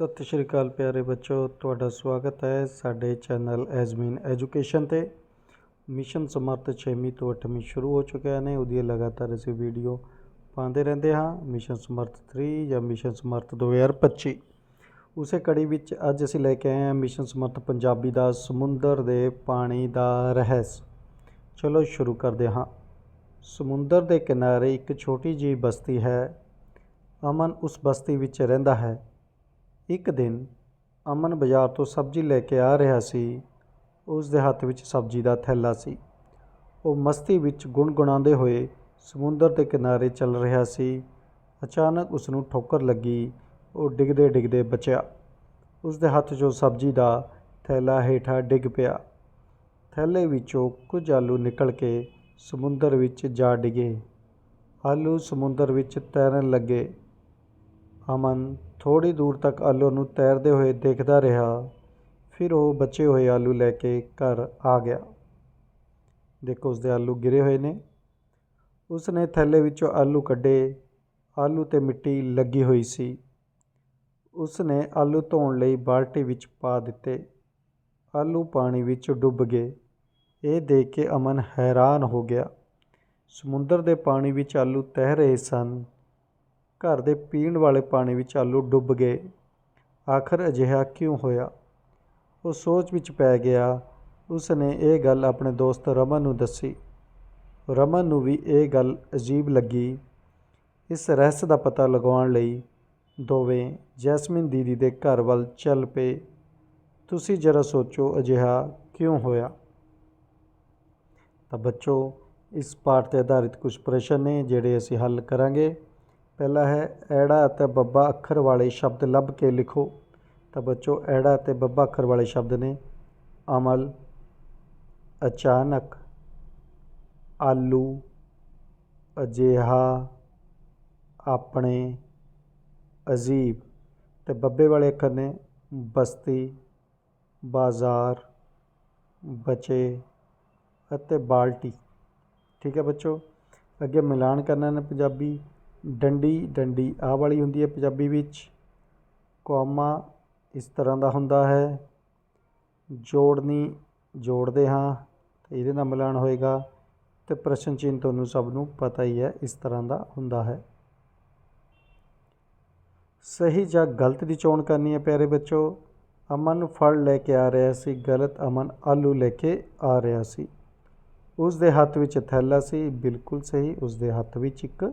ਸਤਿ ਸ਼੍ਰੀ ਅਕਾਲ ਪਿਆਰੇ ਬੱਚੋ, ਤੁਹਾਡਾ ਸਵਾਗਤ ਹੈ ਸਾਡੇ ਚੈਨਲ ਐਜ਼ਮੀਨ ਐਜੂਕੇਸ਼ਨ ਤੇ। ਮਿਸ਼ਨ ਸਮਰਥ 6ਵੀਂ ਤੋਂ 8ਵੀਂ ਸ਼ੁਰੂ ਹੋ ਚੁੱਕਿਆ ਨੇ ਉਹਦੀ ਲਗਾਤਾਰ ਅਸੀਂ ਵੀਡੀਓ ਪਾਉਂਦੇ ਰਹਿੰਦੇ ਹਾਂ, ਮਿਸ਼ਨ ਸਮਰਥ 3 ਜਾਂ ਮਿਸ਼ਨ ਸਮਰਥ 2025 ਉਸੇ ਕੜੀ ਵਿੱਚ ਅੱਜ ਅਸੀਂ ਲੈ ਕੇ ਆਏ ਹਾਂ ਮਿਸ਼ਨ ਸਮਰਥ ਪੰਜਾਬੀ ਦਾ ਸਮੁੰਦਰ ਦੇ ਪਾਣੀ ਦਾ ਰਹੱਸ। ਚਲੋ ਸ਼ੁਰੂ ਕਰਦੇ ਹਾਂ। ਸਮੁੰਦਰ ਦੇ ਕਿਨਾਰੇ ਇੱਕ ਛੋਟੀ ਜਿਹੀ ਬਸਤੀ ਹੈ, ਅਮਨ ਉਸ ਬਸਤੀ ਵਿੱਚ ਰਹਿੰਦਾ ਹੈ। ਇੱਕ ਦਿਨ ਅਮਨ ਬਾਜ਼ਾਰ ਤੋਂ ਸਬਜ਼ੀ ਲੈ ਕੇ ਆ ਰਿਹਾ ਸੀ। ਉਸ ਦੇ ਹੱਥ ਵਿੱਚ ਸਬਜ਼ੀ ਦਾ ਥੈਲਾ ਸੀ। ਉਹ ਮਸਤੀ ਵਿੱਚ ਗੁਣਗੁਣਾਉਂਦੇ ਹੋਏ ਸਮੁੰਦਰ ਦੇ ਕਿਨਾਰੇ ਚੱਲ ਰਿਹਾ ਸੀ। ਅਚਾਨਕ ਉਸ ਨੂੰ ਠੋਕਰ ਲੱਗੀ। ਉਹ ਡਿੱਗਦੇ ਡਿੱਗਦੇ ਬਚਿਆ। ਉਸ ਦੇ ਹੱਥ 'ਚੋਂ ਸਬਜ਼ੀ ਦਾ ਥੈਲਾ ਹੇਠਾਂ ਡਿੱਗ ਪਿਆ। ਥੈਲੇ ਵਿੱਚੋਂ ਕੁਝ ਆਲੂ ਨਿਕਲ ਕੇ ਸਮੁੰਦਰ ਵਿੱਚ ਜਾ ਡਿੱਗੇ। ਆਲੂ ਸਮੁੰਦਰ ਵਿੱਚ ਤੈਰਨ ਲੱਗੇ। ਅਮਨ ਥੋੜ੍ਹੀ ਦੂਰ ਤੱਕ ਆਲੂ ਨੂੰ ਤੈਰਦੇ ਹੋਏ ਦੇਖਦਾ ਰਿਹਾ, ਫਿਰ ਉਹ ਬਚੇ ਹੋਏ ਆਲੂ ਲੈ ਕੇ ਘਰ ਆ ਗਿਆ। ਦੇਖੋ, ਉਸਦੇ ਆਲੂ ਗਿਰੇ ਹੋਏ ਨੇ। ਉਸ ਨੇ ਥੈਲੇ ਵਿੱਚੋਂ ਆਲੂ ਕੱਢੇ। ਆਲੂ ਤੇ ਮਿੱਟੀ ਲੱਗੀ ਹੋਈ ਸੀ। ਉਸਨੇ ਆਲੂ ਧੋਣ ਲਈ ਬਾਲਟੀ ਵਿੱਚ ਪਾ ਦਿੱਤੇ। ਆਲੂ ਪਾਣੀ ਵਿੱਚ ਡੁੱਬ ਗਏ। ਇਹ ਦੇਖ ਕੇ ਅਮਨ ਹੈਰਾਨ ਹੋ ਗਿਆ। ਸਮੁੰਦਰ ਦੇ ਪਾਣੀ ਵਿੱਚ ਆਲੂ ਤੈਰ ਰਹੇ ਸਨ। ਘਰ ਦੇ ਪੀਣ ਵਾਲੇ ਪਾਣੀ ਵਿੱਚ ਆਲੂ ਡੁੱਬ ਗਏ। ਆਖਰ ਅਜਿਹਾ ਕਿਉਂ ਹੋਇਆ? ਉਹ ਸੋਚ ਵਿੱਚ ਪੈ ਗਿਆ। ਉਸ ਨੇ ਇਹ ਗੱਲ ਆਪਣੇ ਦੋਸਤ ਰਮਨ ਨੂੰ ਦੱਸੀ। ਰਮਨ ਨੂੰ ਵੀ ਇਹ ਗੱਲ ਅਜੀਬ ਲੱਗੀ। ਇਸ ਰਹੱਸ ਦਾ ਪਤਾ ਲਗਾਉਣ ਲਈ ਦੋਵੇਂ ਜੈਸਮਿਨ ਦੀਦੀ ਦੇ ਘਰ ਵੱਲ ਚੱਲ ਪਏ। ਤੁਸੀਂ ਜਰਾ ਸੋਚੋ ਅਜਿਹਾ ਕਿਉਂ ਹੋਇਆ? ਤਾਂ ਬੱਚੋ, ਇਸ ਪਾਠ ਤੇ ਆਧਾਰਿਤ ਕੁਝ ਪ੍ਰਸ਼ਨ ਨੇ ਜਿਹੜੇ ਅਸੀਂ ਹੱਲ ਕਰਾਂਗੇ। ਪਹਿਲਾ ਹੈ ਐੜਾ ਅਤੇ ਬੱਬਾ ਅੱਖਰ ਵਾਲੇ ਸ਼ਬਦ ਲੱਭ ਕੇ ਲਿਖੋ। ਤਾਂ ਬੱਚੋ, ਐੜਾ ਅਤੇ ਬੱਬਾ ਅੱਖਰ ਵਾਲੇ ਸ਼ਬਦ ਨੇ। ਅਮਲ, ਅਚਾਨਕ, ਆਲੂ, ਅਜਿਹਾ, ਆਪਣੇ, ਅਜੀਬ। ਤੇ ਬੱਬੇ ਵਾਲੇ ਅੱਖਰ ਨੇ ਬਸਤੀ, ਬਾਜ਼ਾਰ, ਬਚੇ ਅਤੇ ਬਾਲਟੀ। ਠੀਕ ਹੈ ਬੱਚੋ? ਅੱਗੇ ਮਿਲਾਨ ਕਰਨਾ ਨੇ ਪੰਜਾਬੀ। ਡੰਡੀ ਡੰਡੀ, ਆਹ ਵਾਲੀ ਹੁੰਦੀ ਹੈ ਪੰਜਾਬੀ ਵਿੱਚ। ਕੌਮਾ ਇਸ ਤਰ੍ਹਾਂ ਦਾ ਹੁੰਦਾ ਹੈ। ਜੋੜਨੀ, ਜੋੜਦੇ ਹਾਂ ਤੇ ਇਹਦੇ ਨਾਲ ਮਿਲਾਨ ਹੋਏਗਾ ਅਤੇ ਪ੍ਰਸ਼ਨ ਚਿੰਨ੍ਹ ਤੁਹਾਨੂੰ ਸਭ ਨੂੰ ਪਤਾ ਹੀ ਹੈ, ਇਸ ਤਰ੍ਹਾਂ ਦਾ ਹੁੰਦਾ ਹੈ। ਸਹੀ ਜਾਂ ਗਲਤ ਦੀ ਚੋਣ ਕਰਨੀ ਹੈ ਪਿਆਰੇ ਬੱਚੋ। ਅਮਨ ਫਲ ਲੈ ਕੇ ਆ ਰਿਹਾ ਸੀ, ਗਲਤ ਅਮਨ ਆਲੂ ਲੈ ਕੇ ਆ ਰਿਹਾ ਸੀ। ਉਸ ਦੇ ਹੱਥ ਵਿੱਚ ਥੈਲਾ ਸੀ, ਬਿਲਕੁਲ ਸਹੀ ਉਸ ਦੇ ਹੱਥ ਵਿੱਚ ਇੱਕ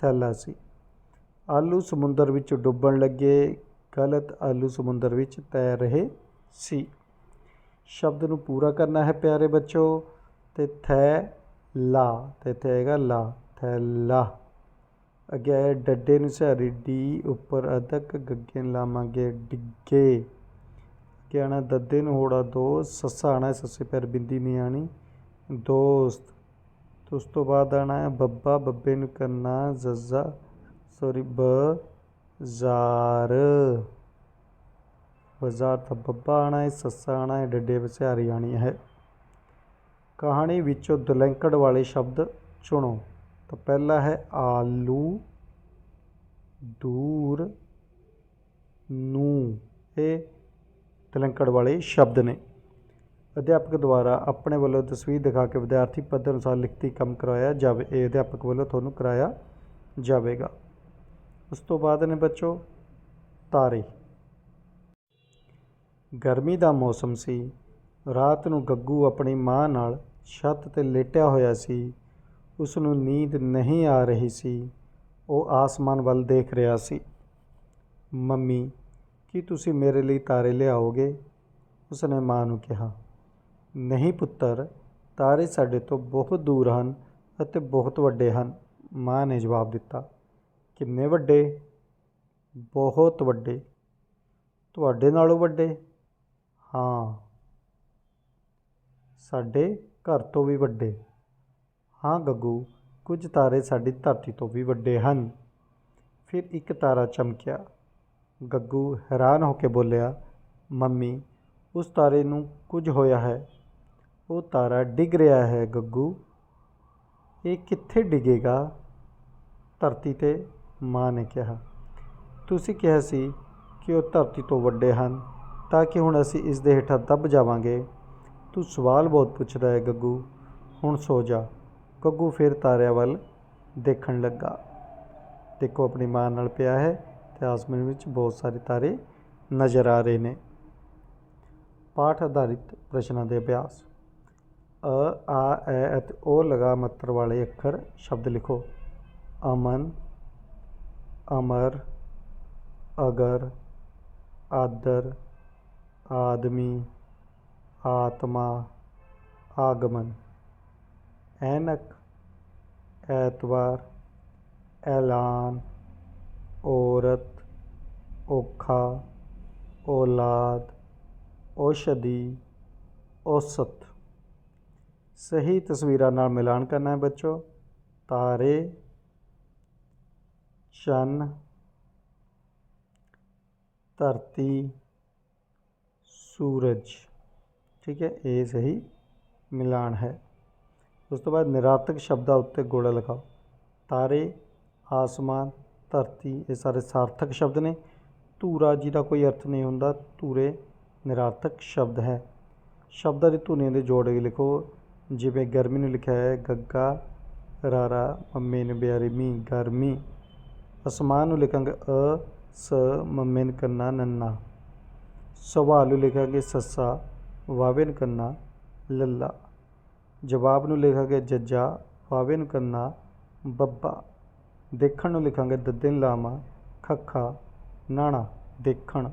ਥੈਲਾ ਸੀ। ਆਲੂ ਸਮੁੰਦਰ ਵਿੱਚ ਡੁੱਬਣ ਲੱਗੇ, ਗਲਤ ਆਲੂ ਸਮੁੰਦਰ ਵਿੱਚ ਤੈਰ ਰਹੇ ਸੀ। ਸ਼ਬਦ ਨੂੰ ਪੂਰਾ ਕਰਨਾ ਹੈ ਪਿਆਰੇ ਬੱਚੋ, ਤੇ ਥੈ ਲਾ, ਤੇ ਇੱਥੇ ਆਏਗਾ ਲਾ ਥੈਲਾ ਅੱਗੇ ਆਇਆ ਡੱਡੇ ਨੂੰ ਸਹਾਰੀ, ਡੀ ਉੱਪਰ ਅਦਕ ਗੱਗੇ ਨੂੰ ਲਾਵਾਂਗੇ, ਡਿੱਗੇ। ਅੱਗੇ ਆਣਾ ਦੱਦੇ ਨੂੰ ਹੋੜਾ, ਦੋ, ਸੱਸਾ ਆਣਾ ਸੱਸੇ ਪੈਰ ਬਿੰਦੀ ਨਹੀਂ ਆਣੀ ਦੋਸਤ। ਤੇ ਉਸ ਤੋਂ ਬਾਅਦ ਆਣਾ ਹੈ ਬੱਬਾ, ਬੱਬੇ ਨੂੰ ਕਰਨਾ ਜ਼ਜ਼ਾ ਸੌਰੀ ਬ ਜ਼ਾਰ ਬਾਜ਼ਾਰ ਤਾਂ ਬੱਬਾ ਆਣਾ ਹੈ, ਸੱਸਾ ਆਣਾ ਹੈ, ਡੱਡੇ ਵਿਚਾਰੀ ਆਣੀ ਹੈ। ਕਹਾਣੀ ਵਿੱਚੋਂ ਦਲੈਂਕੜ ਵਾਲੇ ਸ਼ਬਦ ਚੁਣੋ। ਤਾਂ ਪਹਿਲਾ ਹੈ ਆਲੂ, ਦੂਰ, ਨੂੰ। ਇਹ ਦਲੈਂਕੜ ਵਾਲੇ ਸ਼ਬਦ ਨੇ। ਅਧਿਆਪਕ ਦੁਆਰਾ ਆਪਣੇ ਵੱਲੋਂ ਤਸਵੀਰ ਦਿਖਾ ਕੇ ਵਿਦਿਆਰਥੀ ਪੱਧਰ ਅਨੁਸਾਰ ਲਿਖਤੀ ਕੰਮ ਕਰਵਾਇਆ ਜਾਵੇ, ਇਹ ਅਧਿਆਪਕ ਵੱਲੋਂ ਤੁਹਾਨੂੰ ਕਰਾਇਆ ਜਾਵੇਗਾ। ਉਸ ਤੋਂ ਬਾਅਦ ਨੇ ਬੱਚੋ, ਤਾਰੇ। ਗਰਮੀ ਦਾ ਮੌਸਮ ਸੀ। ਰਾਤ ਨੂੰ ਗੱਗੂ ਆਪਣੀ ਮਾਂ ਨਾਲ ਛੱਤ ਤੇ ਲੇਟਿਆ ਹੋਇਆ ਸੀ। ਉਸ ਨੂੰ ਨੀਂਦ ਨਹੀਂ ਆ ਰਹੀ ਸੀ। ਉਹ ਆਸਮਾਨ ਵੱਲ ਦੇਖ ਰਿਹਾ ਸੀ। ਮੰਮੀ, ਕੀ ਤੁਸੀਂ ਮੇਰੇ ਲਈ ਤਾਰੇ ਲਿਆਓਗੇ? ਉਸਨੇ ਮਾਂ ਨੂੰ ਕਿਹਾ। ਨਹੀਂ ਪੁੱਤਰ, ਤਾਰੇ ਸਾਡੇ ਤੋਂ ਬਹੁਤ ਦੂਰ ਹਨ ਅਤੇ ਬਹੁਤ ਵੱਡੇ ਹਨ। ਮਾਂ ਨੇ ਜਵਾਬ ਦਿੱਤਾ, ਕਿੰਨੇ ਵੱਡੇ? ਬਹੁਤ ਵੱਡੇ। ਤੁਹਾਡੇ ਨਾਲੋਂ ਵੱਡੇ? ਹਾਂ। ਸਾਡੇ ਘਰ ਤੋਂ ਵੀ ਵੱਡੇ। ਹਾਂ ਗੱਗੂ, ਕੁਝ ਤਾਰੇ ਸਾਡੀ ਧਰਤੀ ਤੋਂ ਵੀ ਵੱਡੇ ਹਨ। ਫਿਰ ਇੱਕ ਤਾਰਾ ਚਮਕਿਆ। ਗੱਗੂ ਹੈਰਾਨ ਹੋ ਕੇ ਬੋਲਿਆ, ਮੰਮੀ, ਉਸ ਤਾਰੇ ਨੂੰ ਕੁਝ ਹੋਇਆ ਹੈ। ਉਹ ਤਾਰਾ ਡਿੱਗ ਰਿਹਾ ਹੈ ਗੱਗੂ। ਇਹ ਕਿੱਥੇ ਡਿੱਗੇਗਾ? ਧਰਤੀ ਤੇ ਮਾਂ ਨੇ ਕਿਹਾ। ਤੁਸੀਂ ਕਿਹਾ ਸੀ ਕਿ ਉਹ ਧਰਤੀ ਤੋਂ ਵੱਡੇ ਹਨ, ਤਾਂ ਕਿ ਹੁਣ ਅਸੀਂ ਇਸ ਦੇ ਹੇਠਾਂ ਦੱਬ ਜਾਵਾਂਗੇ। ਤੂੰ ਸਵਾਲ ਬਹੁਤ ਪੁੱਛਦਾ ਹੈ ਗੱਗੂ। ਹੁਣ ਸੋ ਜਾ। ਗੱਗੂ ਫਿਰ ਤਾਰਿਆਂ ਵੱਲ ਦੇਖਣ ਲੱਗਾ। ਦੇਖੋ, ਆਪਣੀ ਮਾਂ ਨਾਲ ਪਿਆ ਹੈ ਤੇ ਆਸਮਾਨ ਵਿੱਚ ਬਹੁਤ ਸਾਰੇ ਤਾਰੇ ਨਜ਼ਰ ਆ ਰਹੇ ਨੇ। ਪਾਠ ਆਧਾਰਿਤ ਪ੍ਰਸ਼ਨਾਂ ਦੇ ਅਭਿਆਸ। ਅ, ਆ, ਐ ਅਤੇ ਉਹ ਲਗਾ ਮੱਤਰ ਵਾਲੇ ਅੱਖਰ ਸ਼ਬਦ ਲਿਖੋ। ਅਮਨ, ਅਮਰ, ਅਗਰ, ਆਦਰ, ਆਦਮੀ, ਆਤਮਾ, ਆਗਮਨ। ਐਨਕ, ਐਤਵਾਰ, ਐਲਾਨ, ਔਰਤ, ਔਖਾ, ਔਲਾਦ, ਔਸ਼ਧੀ, ਔਸਤ। ਸਹੀ ਤਸਵੀਰਾਂ ਨਾਲ ਮਿਲਾਨ ਕਰਨਾ ਹੈ ਬੱਚੋ। ਤਾਰੇ, ਚੰਨ, ਧਰਤੀ, ਸੂਰਜ। ਠੀਕ ਹੈ, ਇਹ ਸਹੀ ਮਿਲਾਨ ਹੈ। ਉਸ ਤੋਂ ਬਾਅਦ ਨਿਰਾਰਥਕ ਸ਼ਬਦਾਂ ਉੱਤੇ ਗੋੜਾ ਲਗਾਓ। ਤਾਰੇ, ਆਸਮਾਨ, ਧਰਤੀ, ਇਹ ਸਾਰੇ ਸਾਰਥਕ ਸ਼ਬਦ ਨੇ। ਧੂਰਾ ਜਿਹਦਾ ਕੋਈ ਅਰਥ ਨਹੀਂ ਹੁੰਦਾ, ਧੂਰੇ ਨਿਰਾਰਥਕ ਸ਼ਬਦ ਹੈ। ਸ਼ਬਦਾਂ ਦੀ ਧੁਨੀਆਂ ਦੇ ਜੋੜ ਕੇ ਲਿਖੋ। ਜਿਵੇਂ ਗਰਮੀ ਨੂੰ ਲਿਖਿਆ ਹੈ, ਗੱਗਾ, ਰਾਰਾ, ਮੰਮੀ ਨੂੰ ਬਿਆਰੀ ਮੀ, ਗਰਮੀ। ਅਸਮਾਨ ਨੂੰ ਲਿਖਾਂਗੇ ਅ, ਸ, ਮੰਮੇ ਨੂੰ ਕੰਨਾ, ਨੰਨਾ। ਸਵਾਲ ਨੂੰ ਲਿਖਾਂਗੇ ਸੱਸਾ, ਵਾਵੇ ਨੂੰ ਕੰਨਾ, ਲੱਲਾ। ਜਵਾਬ ਨੂੰ ਲਿਖਾਂਗੇ ਜੱਜਾ, ਵਾਵੇ ਨੂੰ ਕੰਨਾ, ਬੱਬਾ। ਦੇਖਣ ਨੂੰ ਲਿਖਾਂਗੇ ਦੱਦੇ ਨੂੰ ਲਾਮਾ ਖੱਖਾ, ਨਾਣਾ, ਦੇਖਣ।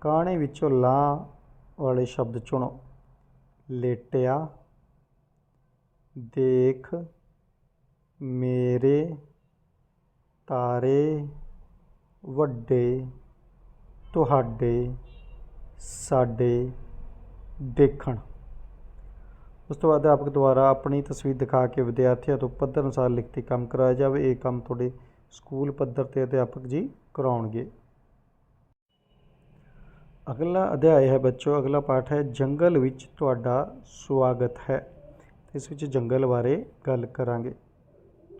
ਕਾਣੇ ਵਿੱਚੋਂ ਲਾਂ ਵਾਲੇ ਸ਼ਬਦ ਚੁਣੋ। ਲੇਟਿਆ ਦੇਖ ਮੇਰੇ ਤਾਰੇ ਵੱਡੇ, ਤੁਹਾਡੇ ਸਾਡੇ ਦੇਖਣ। ਉਸ ਤੋਂ ਬਾਅਦ ਅਧਿਆਪਕ ਦੁਆਰਾ ਆਪਣੀ ਤਸਵੀਰ ਦਿਖਾ ਕੇ ਵਿਦਿਆਰਥੀਆਂ ਤੋਂ ਪੱਧਰ ਅਨੁਸਾਰ ਲਿਖਤੀ ਕੰਮ ਕਰਾਇਆ ਜਾਵੇ। ਇਹ ਕੰਮ ਤੁਹਾਡੇ ਸਕੂਲ ਪੱਧਰ ਤੇ ਅਧਿਆਪਕ ਜੀ ਕਰਾਉਣਗੇ। ਅਗਲਾ ਅਧਿਆਇ ਹੈ ਬੱਚੋ, ਅਗਲਾ ਪਾਠ ਹੈ, ਜੰਗਲ ਵਿੱਚ ਤੁਹਾਡਾ ਸਵਾਗਤ ਹੈ। ਇਸ ਵਿੱਚ ਜੰਗਲ ਬਾਰੇ ਗੱਲ ਕਰਾਂਗੇ।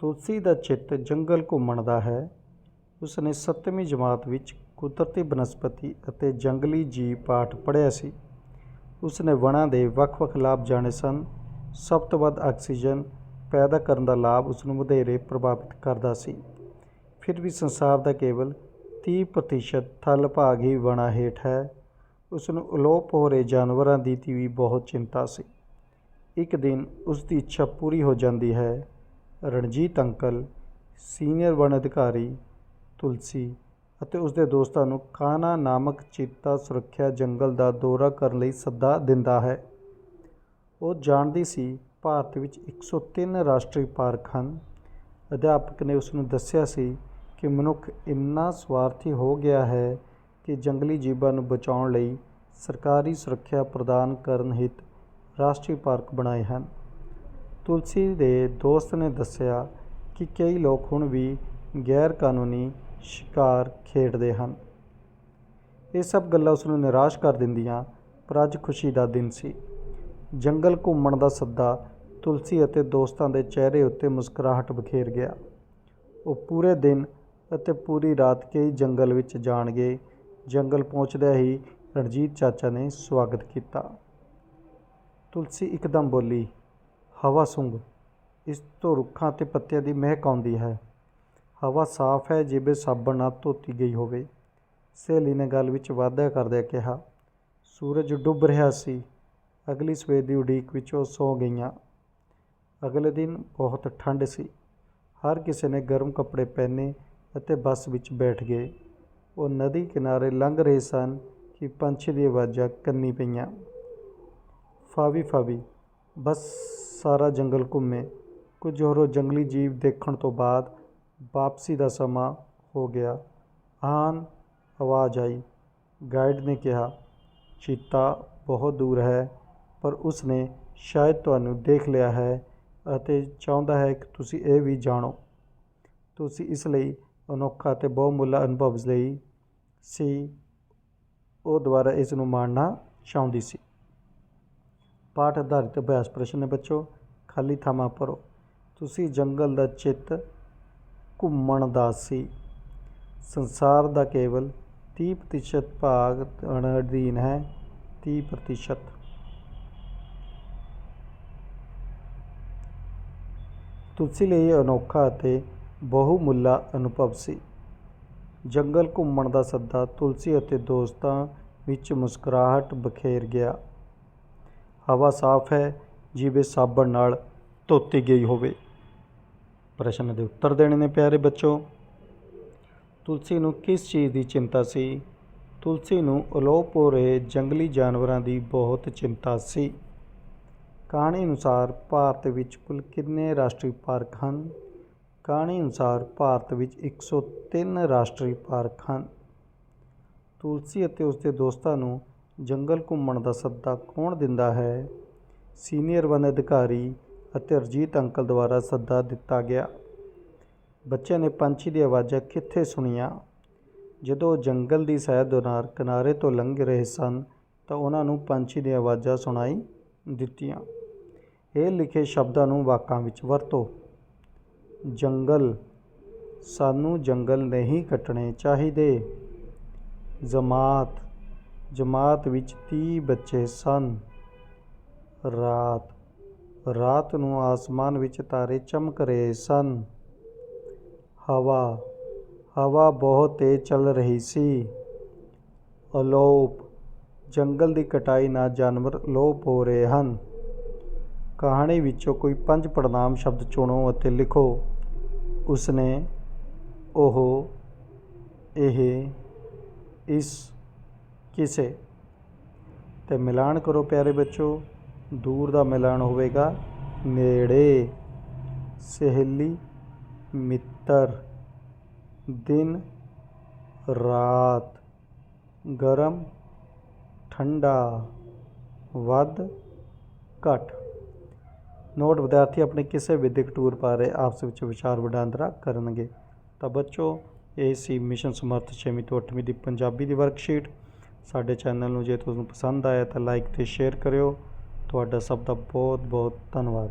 ਤੁਲਸੀ ਦਾ ਚਿੱਤ ਜੰਗਲ ਘੁੰਮਣ ਦਾ ਹੈ। ਉਸ ਨੇ 7ਵੀਂ ਜਮਾਤ ਵਿੱਚ ਕੁਦਰਤੀ ਬਨਸਪਤੀ ਅਤੇ ਜੰਗਲੀ ਜੀਵ ਪਾਠ ਪੜ੍ਹਿਆ ਸੀ। ਉਸ ਨੇ ਵਣਾਂ ਦੇ ਵੱਖ-ਵੱਖ ਲਾਭ ਜਾਣੇ ਸਨ। ਸਭ ਤੋਂ ਵੱਧ ਆਕਸੀਜਨ ਪੈਦਾ ਕਰਨ ਦਾ ਲਾਭ ਉਸ ਨੂੰ ਵਧੇਰੇ ਪ੍ਰਭਾਵਿਤ ਕਰਦਾ ਸੀ। ਫਿਰ ਵੀ ਸੰਸਾਰ ਦਾ ਕੇਵਲ 30% ਥਲ ਭਾਗ ਹੀ ਵਣਾ ਹੇਠ ਹੈ। ਉਸ ਨੂੰ ਅਲੋਪ ਹੋ ਰਹੇ ਜਾਨਵਰਾਂ ਦੀ ਵੀ ਬਹੁਤ ਚਿੰਤਾ ਸੀ। ਇੱਕ ਦਿਨ ਉਸ ਦੀ ਇੱਛਾ ਪੂਰੀ ਹੋ ਜਾਂਦੀ ਹੈ। ਰਣਜੀਤ ਅੰਕਲ, ਸੀਨੀਅਰ ਵਣ ਅਧਿਕਾਰੀ ਤੁਲਸੀ ਅਤੇ ਉਸ ਦੇ ਦੋਸਤਾਂ ਨੂੰ ਕਾਨਾ ਨਾਮਕ ਚੀਤਾ ਸੁਰੱਖਿਆ ਜੰਗਲ ਦਾ ਦੌਰਾ ਕਰਨ ਲਈ ਸੱਦਾ ਦਿੰਦਾ ਹੈ। ਉਹ ਜਾਣਦੀ ਸੀ ਭਾਰਤ ਵਿੱਚ 103 ਰਾਸ਼ਟਰੀ ਪਾਰਕ ਹਨ। ਅਧਿਆਪਕ ਨੇ ਉਸ ਨੂੰ ਦੱਸਿਆ ਸੀ ਕਿ ਮਨੁੱਖ ਇੰਨਾ ਸਵਾਰਥੀ ਹੋ ਗਿਆ ਹੈ ਕਿ ਜੰਗਲੀ ਜੀਵਾਂ ਨੂੰ ਬਚਾਉਣ ਲਈ ਸਰਕਾਰੀ ਸੁਰੱਖਿਆ ਪ੍ਰਦਾਨ ਕਰਨ ਹਿਤ ਰਾਸ਼ਟਰੀ ਪਾਰਕ ਬਣਾਏ ਹਨ। ਤੁਲਸੀ ਦੇ ਦੋਸਤ ਨੇ ਦੱਸਿਆ ਕਿ ਕਈ ਲੋਕ ਹੁਣ ਵੀ ਗੈਰ ਕਾਨੂੰਨੀ ਸ਼ਿਕਾਰ ਖੇਡਦੇ ਹਨ। ਇਹ ਸਭ ਗੱਲਾਂ ਉਸ ਨੂੰ ਨਿਰਾਸ਼ ਕਰ ਦਿੰਦੀਆਂ, ਪਰ ਅੱਜ ਖੁਸ਼ੀ ਦਾ ਦਿਨ ਸੀ। ਜੰਗਲ ਘੁੰਮਣ ਦਾ ਸੱਦਾ ਤੁਲਸੀ ਅਤੇ ਦੋਸਤਾਂ ਦੇ ਚਿਹਰੇ ਉੱਤੇ ਮੁਸਕਰਾਹਟ ਬਖੇਰ ਗਿਆ। ਉਹ ਪੂਰੇ ਦਿਨ ਅਤੇ ਪੂਰੀ ਰਾਤ ਕਈ ਜੰਗਲ ਵਿੱਚ ਜਾਣਗੇ। ਜੰਗਲ ਪਹੁੰਚਦਿਆਂ ਹੀ ਰਣਜੀਤ ਚਾਚਾ ਨੇ ਸਵਾਗਤ ਕੀਤਾ। ਤੁਲਸੀ ਇੱਕਦਮ ਬੋਲੀ, ਹਵਾ ਸੁੰਗ ਇਸ ਤੋਂ ਰੁੱਖਾਂ ਤੇ ਪੱਤਿਆਂ ਦੀ ਮਹਿਕ ਆਉਂਦੀ ਹੈ। ਹਵਾ ਸਾਫ਼ ਹੈ ਜਿਵੇਂ ਸਾਬਣ ਨਾਲ ਧੋਤੀ ਗਈ ਹੋਵੇ। ਸਹੇਲੀ ਨੇ ਗੱਲ ਵਿੱਚ ਵਾਧਾ ਕਰਦਿਆਂ ਕਿਹਾ, ਸੂਰਜ ਡੁੱਬ ਰਿਹਾ ਸੀ। ਅਗਲੀ ਸਵੇਰ ਦੀ ਉਡੀਕ ਵਿੱਚ ਉਹ ਸੌ ਗਈਆਂ। ਅਗਲੇ ਦਿਨ ਬਹੁਤ ਠੰਡ ਸੀ। ਹਰ ਕਿਸੇ ਨੇ ਗਰਮ ਕੱਪੜੇ ਪਹਿਨੇ ਅਤੇ ਬੱਸ ਵਿੱਚ ਬੈਠ ਗਏ। ਉਹ ਨਦੀ ਕਿਨਾਰੇ ਲੰਘ ਰਹੇ ਸਨ ਕਿ ਪੰਛੀ ਦੀ ਆਵਾਜ਼ਾਂ ਕੰਨੀ ਪਈਆਂ। ਫਾਵੀ ਫਾਵੀ, ਬਸ ਸਾਰਾ ਜੰਗਲ ਘੁੰਮੇ। ਕੁਝ ਹੋਰ ਜੰਗਲੀ ਜੀਵ ਦੇਖਣ ਤੋਂ ਬਾਅਦ ਵਾਪਸੀ ਦਾ ਸਮਾਂ ਹੋ ਗਿਆ। ਆਨ ਆਵਾਜ਼ ਆਈ। ਗਾਈਡ ਨੇ ਕਿਹਾ, ਚੀਤਾ ਬਹੁਤ ਦੂਰ ਹੈ, ਪਰ ਉਸ ਨੇ ਸ਼ਾਇਦ ਤੁਹਾਨੂੰ ਦੇਖ ਲਿਆ ਹੈ ਅਤੇ ਚਾਹੁੰਦਾ ਹੈ ਕਿ ਤੁਸੀਂ ਇਹ ਵੀ ਜਾਣੋ। ਤੁਸੀਂ ਇਸ ਲਈ ਅਨੋਖਾ ਅਤੇ ਬਹੁਮੁੱਲਾ ਅਨੁਭਵ ਲਈ ਸੀ। ਉਹ ਦੁਬਾਰਾ ਇਸ ਨੂੰ ਮਾਣਨਾ ਚਾਹੁੰਦੀ ਸੀ। ਪਾਠ ਆਧਾਰਿਤ ਅਭਿਆਸ ਪ੍ਰਸ਼ਨ ਨੇ ਬੱਚੋ, ਖਾਲੀ ਥਾਵਾਂ ਭਰੋ ਤੁਸੀਂ ਜੰਗਲ ਦਾ ਚਿੱਤ ਘੁੰਮਣ ਦਾ ਸੀ। ਸੰਸਾਰ ਦਾ ਕੇਵਲ ਤੀਹ ਪ੍ਰਤੀਸ਼ਤ ਭਾਗ ਅਣ ਅਧੀਨ ਹੈ, ਤੀਹ ਪ੍ਰਤੀਸ਼ਤ। ਤੁਲਸੀ ਲਈ ਅਨੋਖਾ ਅਤੇ ਬਹੁਮੁੱਲਾ ਅਨੁਭਵ ਸੀ। ਜੰਗਲ ਘੁੰਮਣ ਦਾ ਸੱਦਾ ਤੁਲਸੀ ਅਤੇ ਦੋਸਤਾਂ ਵਿੱਚ ਮੁਸਕਰਾਹਟ ਬਖੇਰ ਗਿਆ। ਹਵਾ ਸਾਫ਼ ਹੈ, ਜਿਵੇਂ ਸਾਬਣ ਨਾਲ ਧੋਤੀ ਗਈ ਹੋਵੇ। ਪ੍ਰਸ਼ਨ ਦੇ ਉੱਤਰ ਦੇਣੇ ਨੇ ਪਿਆਰੇ ਬੱਚੋ। ਤੁਲਸੀ ਨੂੰ ਕਿਸ ਚੀਜ਼ ਦੀ ਚਿੰਤਾ ਸੀ? ਤੁਲਸੀ ਨੂੰ ਅਲੋਪ ਹੋ ਰਹੇ ਜੰਗਲੀ ਜਾਨਵਰਾਂ ਦੀ ਬਹੁਤ ਚਿੰਤਾ ਸੀ। ਕਹਾਣੀ ਅਨੁਸਾਰ ਭਾਰਤ ਵਿੱਚ ਕੁੱਲ ਕਿੰਨੇ ਰਾਸ਼ਟਰੀ ਪਾਰਕ ਹਨ? ਕਹਾਣੀ ਅਨੁਸਾਰ ਭਾਰਤ ਵਿੱਚ 103 ਰਾਸ਼ਟਰੀ ਪਾਰਕ ਹਨ। ਤੁਲਸੀ ਅਤੇ ਉਸਦੇ ਦੋਸਤਾਂ ਨੂੰ ਜੰਗਲ ਘੁੰਮਣ ਦਾ ਸੱਦਾ ਕੌਣ ਦਿੰਦਾ ਹੈ? ਸੀਨੀਅਰ ਵਨ ਅਧਿਕਾਰੀ ਅਤੇ ਅਰਜੀਤ ਅੰਕਲ ਦੁਆਰਾ ਸੱਦਾ ਦਿੱਤਾ ਗਿਆ। ਬੱਚਿਆਂ ਨੇ ਪੰਛੀ ਦੀ ਆਵਾਜ਼ਾਂ ਕਿੱਥੇ ਸੁਣੀਆਂ? ਜਦੋਂ ਉਹ ਜੰਗਲ ਦੀ ਸੈਰ ਦੌਰਾਨ ਕਿਨਾਰੇ ਤੋਂ ਲੰਘ ਰਹੇ ਸਨ, ਤਾਂ ਉਹਨਾਂ ਨੂੰ ਪੰਛੀ ਦੀਆਂ ਆਵਾਜ਼ਾਂ ਸੁਣਾਈ ਦਿੱਤੀਆਂ। ਇਹ ਲਿਖੇ ਸ਼ਬਦਾਂ ਨੂੰ ਵਾਕਾਂ ਵਿੱਚ ਵਰਤੋ। ਜੰਗਲ, ਸਾਨੂੰ ਜੰਗਲ ਨਹੀਂ ਕੱਟਣੇ ਚਾਹੀਦੇ। ਜਮਾਤ ਜਮਾਤ ਵਿੱਚ 30 ਬੱਚੇ ਸਨ। ਰਾਤ ਰਾਤ ਨੂੰ ਆਸਮਾਨ ਵਿੱਚ ਤਾਰੇ ਚਮਕ ਰਹੇ ਸਨ। ਹਵਾ ਹਵਾ ਬਹੁਤ ਤੇਜ਼ ਚੱਲ ਰਹੀ ਸੀ। ਅਲੋਪ, ਜੰਗਲ ਦੀ ਕਟਾਈ ਨਾਲ ਜਾਨਵਰ ਅਲੋਪ ਹੋ ਰਹੇ ਹਨ। ਕਹਾਣੀ ਵਿੱਚੋਂ ਕੋਈ ਪੰਜ ਪੜਨਾਮ ਸ਼ਬਦ ਚੁਣੋ ਅਤੇ ਲਿਖੋ। ਉਸਨੇ ਉਹ, ਇਹ, ਇਸ ਕਿਸੇ। ਤੇ ਮਿਲਾਨ ਕਰੋ ਪਿਆਰੇ ਬੱਚੋ, ਦੂਰ ਦਾ ਮਿਲਾਨ ਹੋਵੇਗਾ ਨੇੜੇ। ਸਹੇਲੀ, ਮਿੱਤਰ, ਦਿਨ, ਰਾਤ, ਗਰਮ, ਠੰਡਾ, ਵੱਧ, ਘੱਟ। ਨੋਟ, ਵਿਦਿਆਰਥੀ ਆਪਣੇ ਕਿਸੇ ਵਿਦਿਅਕ ਟੂਰ ਬਾਰੇ ਆਪਸ ਵਿੱਚ ਵਿਚਾਰ ਵਟਾਂਦਰਾ ਕਰਨਗੇ। ਤਾਂ ਬੱਚੋ, ਇਹ ਸੀ ਮਿਸ਼ਨ ਸਮਰਥ 6ਵੀਂ ਤੋਂ 8ਵੀਂ ਦੀ ਪੰਜਾਬੀ ਦੀ ਵਰਕਸ਼ੀਟ ਸਾਡੇ ਚੈਨਲ ਨੂੰ ਜੇ ਤੁਹਾਨੂੰ ਪਸੰਦ ਆਇਆ ਤਾਂ ਲਾਈਕ ਤੇ ਸ਼ੇਅਰ ਕਰਿਓ। ਤੁਹਾਡਾ ਸਭ ਦਾ ਬਹੁਤ ਬਹੁਤ ਧੰਨਵਾਦ।